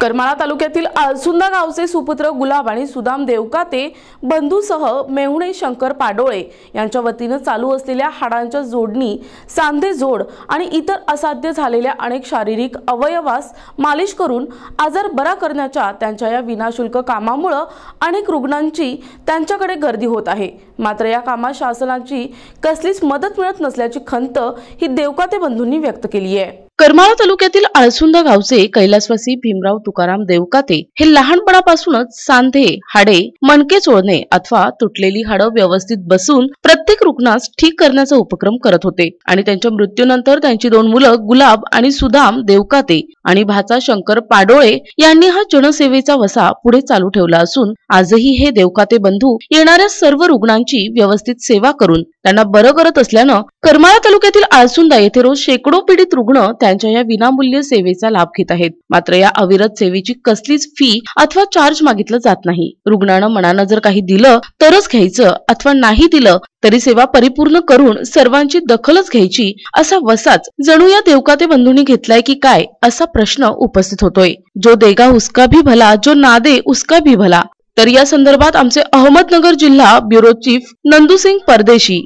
करमाळा तालुक्यातील आळसुंदा गावचे सुपुत्र गुलाब आणि सुदाम देवकाते बंधूसह मेहुणे शंकर पाडोळे यांच्या वतीनं चालू असलेल्या हाडांच्या जोडणी सांधे जोड आणि इतर असाध्य झालेल्या अनेक शारीरिक अवयवास मालिश करून आजार बरा करण्याच्या त्यांच्या या विनाशुल्क कामामुळं अनेक रुग्णांची त्यांच्याकडे गर्दी होत आहे. मात्र या कामात शासनाची कसलीच मदत मिळत नसल्याची खंत ही देवकाते बंधूंनी व्यक्त केली आहे. करमाळा तालुक्यातील आळसुंदा गावचे कैलासवासी भीमराव तुकाराम देवकाते हे लहानपणापासूनच सांधे हाडे मणके चोळणे अथवा तुटलेली हाडं व्यवस्थित बसून प्रत्येक रुग्णास ठीक करण्याचा उपक्रम करत होते आणि त्यांच्या मृत्यूनंतर त्यांची दोन मुलं गुलाब आणि सुदाम देवकाते आणि भाचा शंकर पाडोळे यांनी हा जनसेवेचा वसा पुढे चालू ठेवला असून आजही हे देवकाते बंधू येणाऱ्या सर्व रुग्णांची व्यवस्थित सेवा करून त्यांना बरं करत असल्यानं करमाळा तालुक्यातील आळसुंदा येथे रोज शेकडो पीडित रुग्ण त्यांच्या या विनामूल्य सेवेचा लाभ घेत आहेत. मात्र या अविरत सेवेची कसलीच फी अथवा चार्ज मागितलं जात नाही. रुग्णानं मनानं जर काही दिलं तरच घ्यायचं अथवा नाही दिलं तरी सेवा परिपूर्ण करून सर्वांची दखलच घ्यायची असा वसाच जणू या देवकाते बंधूंनी घेतलाय की काय असा प्रश्न उपस्थित होतोय. जो देगा उसका भी भला जो नादे उसका भी भला तर या संदर्भात आमचे अहमदनगर जिल्हा ब्युरो चीफ नंदूसिंग परदेशी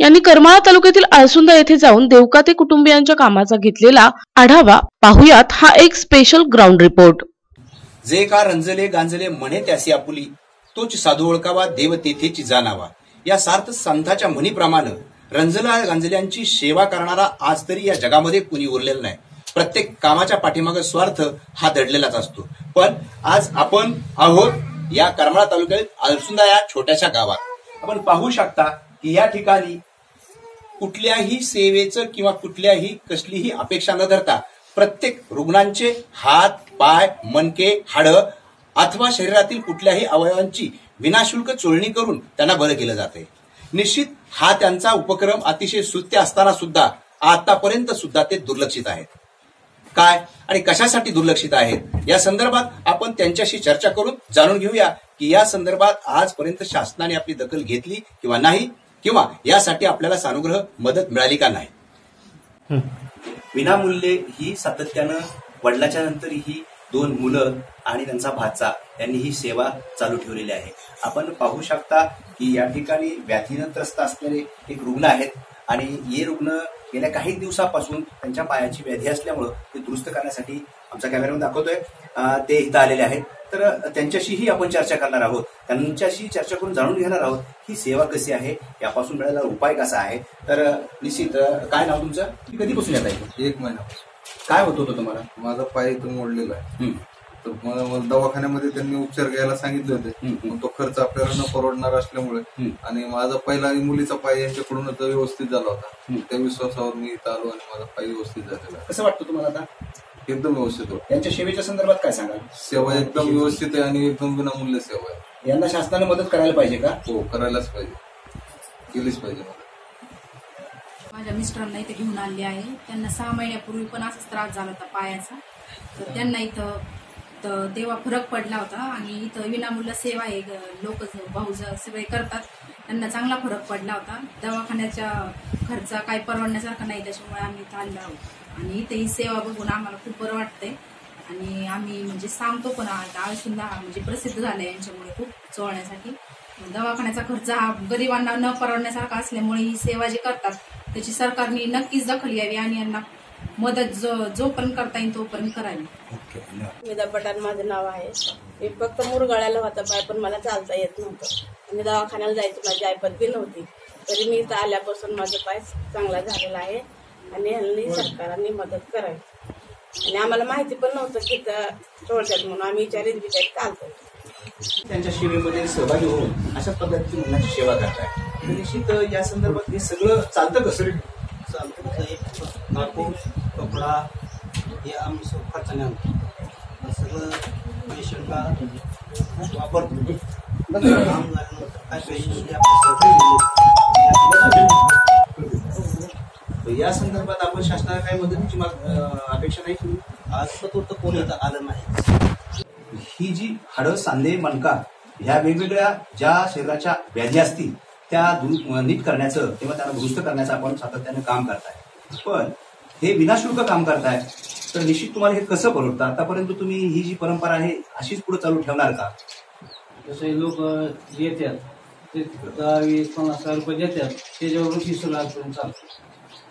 यांनी करमाळा तालुक्यातील आळसुंदा येथे जाऊन देवकाते कुटुंबियांच्या कामाचा घेतलेला आढावा पाहुयात. हा एक स्पेशल ग्राउंड रिपोर्ट जे का रंजले गांजले म्हणे त्यासी आपुली तोच साधू ओळखावा देव तेथेची जाणावा. या सार्थ संताच्या म्हणीप्रमाणे रंजला गांजल्यांची सेवा करणारा आज तरी या जगामध्ये कुणी उरलेला नाही. प्रत्येक कामाच्या पाठीमागे स्वार्थ हा दडलेलाच असतो. पण आज आपण आहोत या करमाळा तालुक्यात अलसुंदा या छोट्याशा गावात. आपण पाहू शकता की या ठिकाणी कुठल्याही सेवेचं किंवा कुठल्याही कसलीही अपेक्षा न धरता प्रत्येक रुग्णांचे हात पाय मणके हाडं अथवा शरीरातील कुठल्याही अवयवांची विनाशुल्क चोळणी करून त्यांना बरं केलं जाते निश्चित हा त्यांचा उपक्रम अतिशय सुत्य असताना सुद्धा आतापर्यंत सुद्धा ते दुर्लक्षित आहेत. काय आणि कशासाठी दुर्लक्षित आहेत या संदर्भात आपण त्यांच्याशी चर्चा करून जाणून घेऊया की या संदर्भात आजपर्यंत शासनाने आपली दखल घेतली किंवा नाही किंवा यासाठी आपल्याला सानुग्रह मदत मिळाली का नाही? विनामूल्य ही सातत्यानं वडिलाच्या नंतर ही दोन मुलं आणि त्यांचा भाचा यांनी ही सेवा चालू ठेवलेली आहे. आपण पाहू शकता की या ठिकाणी व्याधीनं त्रस्त असलेले एक रुग्ण आहेत. आणि हे रुग्ण गेल्या काही दिवसापासून त्यांच्या पायाची व्याधी असल्यामुळं ते दुरुस्त करण्यासाठी आमचा कॅमेरामध्ये दाखवतोय. ते इथं आलेले आहेत. तर त्यांच्याशीही आपण चर्चा करणार आहोत. त्यांच्याशी चर्चा करून जाणून घेणार आहोत ही सेवा कशी आहे यापासून मिळालेला उपाय कसा आहे. तर निश्चित काय नाव तुमचं? कधीपासून येत आहे एक महिन्यापासून. काय होत होतं तुम्हाला? माझा पाय इथून मोडलेला आहे. तर दवाखान्यामध्ये त्यांनी उपचार घ्यायला सांगितले होते. तो खर्च आपल्याला न परवडणार असल्यामुळे. आणि माझा पहिला आणि मुलीचा पाय यांच्याकडूनच व्यवस्थित झाला होता. त्या विश्वासावर मी इथं आलो आणि माझा पाय व्यवस्थित झालेला कसं वाटतं तुम्हाला आता? एकदम व्यवस्थित होत. त्यांच्या सेवेच्या संदर्भात काय सांगाल? सेवा एकदम व्यवस्थित आहे आणि एकदम विनामूल्य सेवा आहे. यांना शासनाने मदत करायला पाहिजे का? हो करायलाच पाहिजे. केलीच पाहिजे मला माझ्या मिस्टरांना इथे घेऊन आणले आहे. त्यांना सहा महिन्यापूर्वी पण असाच त्रास झाला होता पायाचा. तर त्यांना इथं तर तेव्हा फरक पडला होता. आणि इथं विनामूल्य सेवा आहे लोक भाऊज सगळे करतात त्यांना चांगला फरक पडला होता. दवाखान्याच्या खर्च काही परवडण्यासारखा नाही त्याच्यामुळे आम्ही इथं आलो आहोत. आणि इथे ही सेवा बघून आम्हाला खूप बरं वाटतंय. आणि आम्ही म्हणजे सांगतो पण सुद्धा म्हणजे प्रसिद्ध झालं यांच्यामुळे खूप चोळण्यासाठी. दवाखान्याचा खर्च हा गरिबांना न परवडण्यासारखा असल्यामुळे ही सेवा जी करतात त्याची सरकारने नक्कीच दखल घ्यावी आणि यांना मदत जो जोपर्यंत करता येईल तोपर्यंत करावी. ओके धन्यवाद. विदा पठाण माझं नाव आहे. मी फक्त मुरगळ्याला होता पाय पण मला चालता येत नव्हतं. मी दवाखान्याला जायची माझी ऐपत बी नव्हती तरी मी इथं आल्यापासून माझा पाय चांगला झालेला आहे आणि ह्यांनी सरकारने मदत करावी. आणि आम्हाला माहिती पण नव्हतं की इथं थोडक्यात म्हणून आम्ही विचारित विचारित चालतो त्यांच्या सेवेमध्ये सहभागी होऊन अशाच पद्धतीची मुलांची सेवा करताय. निश्चित या संदर्भात हे सगळं चालतं कसं कसं आहे कापूस कपडा हे आम्ही सगळं खर्चाने आणतो हे सगळं पेशंटला वापरतो. काम झाल्यानंतर काय पेशंट या संदर्भात आपण शासनाला काही मदतीची अपेक्षा नाही आजपर्यंत कोणी इथं आलं नाही. ही जी हाडं सांधे मणका ह्या वेगवेगळ्या ज्या शरीराच्या व्याधी असतील त्या दु- नीट करण्याचं किंवा त्यांना दुरुस्त करण्याचं आपण सातत्याने काम करताय. पण हे विनाशुल्क काम करताय तर निश्चित तुम्हाला हे कसं परवडतं? आतापर्यंत तुम्ही ही जी परंपरा आहे अशीच पुढे चालू ठेवणार का? जसे लोक येतात ते दहा वीस पन्नास हजार रुपये देतात त्याच्यावर तीस लाखपर्यंत चालतं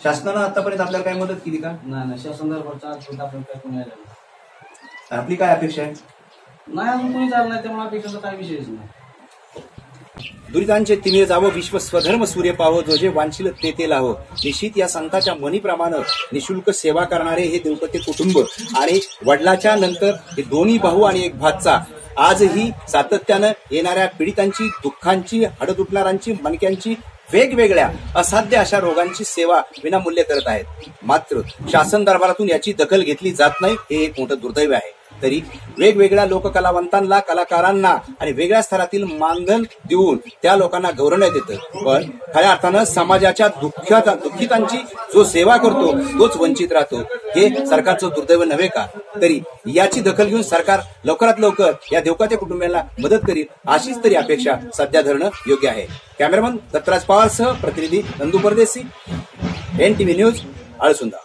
शासनानं आतापर्यंत आपल्याला काय मदत केली का? नाही नाही शासन दरबारचा आजपर्यंत आपण काय कोणी आलं नाही. आपली काय अपेक्षा आहे? नाही अजून कोणी चाललं नाही त्यामुळे अपेक्षाचा काय विषयच नाही. दुरितांचे तिने जावं विश्व स्वधर्म सूर्य पाहो जो जे वांछिल ते ते लाहो निश्चित या संताच्या मनीप्रमाणे निशुल्क सेवा करणारे हे देवपते कुटुंब आणि वडिलाच्या नंतर हे दोन्ही भाऊ आणि एक भातचा आजही सातत्यानं येणाऱ्या पीडितांची दुःखांची हडतुटणाऱ्यांची मणक्यांची वेगवेगळ्या असाध्य अशा रोगांची सेवा विनामूल्य करत आहेत. मात्र शासन दरबारातून याची दखल घेतली जात नाही हे एक मोठं दुर्दैव आहे. तरी वेगवेगळ्या लोककलावंतांना कलाकारांना आणि वेगळ्या स्तरातील मानधन देऊन त्या लोकांना गौरवण्यात येतं. पण खऱ्या अर्थानं समाजाच्या दुःखात दुःखितांची जो सेवा करतो तोच वंचित राहतो. हे सरकारचं दुर्दैव नव्हे का? तरी याची दखल घेऊन सरकार लवकरात लवकर या देवकाते कुटुंबियांना मदत करील अशीच तरी अपेक्षा सध्या धरणं योग्य आहे. कॅमेरामन दत्तराज पवारसह प्रतिनिधी नंदू परदेशी एन टीव्ही न्यूज आळसुंदा.